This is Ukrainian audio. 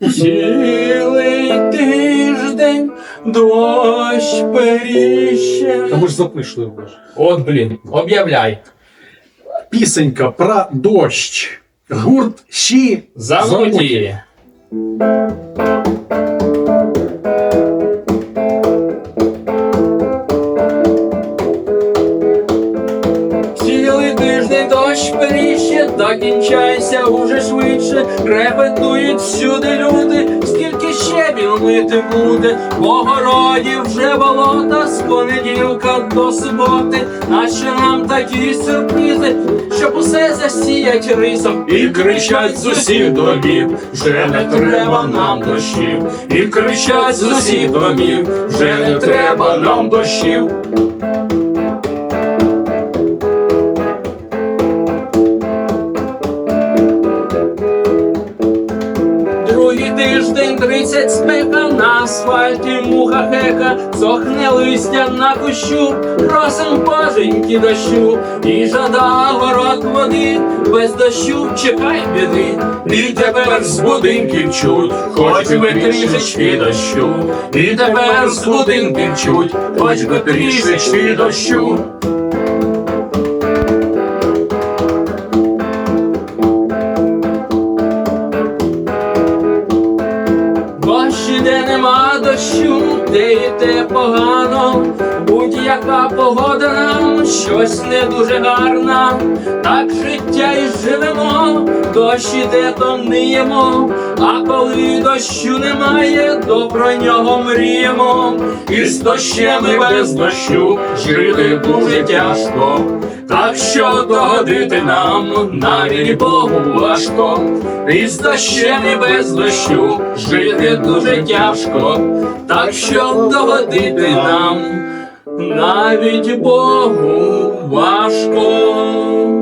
Цілий тиждень дощ періще. Та ми ж запишли вже. От, блін, об'являй. Пісенька про дощ. Гурт щі Замуті. Цілий періще, та кінчайся уже швидше. Репетують всюди люди, скільки ще він мити буде. В огороді вже болота з понеділка до суботи. Нащо нам такі сюрпризи, щоб усе засіять рисом і кричать з усіх домів, вже не треба нам дощів, і кричать з усіх домів, вже не треба нам дощів. Другий тиждень тридцять спека на асфальті муха хека, сохне листя на кущу, просим боженьки дощу, і жада ворот води, без дощу чекай біди, і тепер з будинків чуть, хоч би трішечки дощу, і тепер з будинків чуть, хоч би трішечки дощу. Дощу, де йде погано, будь-яка погода нам щось не дуже гарна, так життя і живемо, дощ іде, то ниємо, а коли дощу немає, то про нього мріємо. І з дощем і без дощу жити дуже тяжко. Так що догодити нам навіть Богу важко, і з дощем і без дощу жити дуже тяжко, так що догодити нам навіть Богу важко.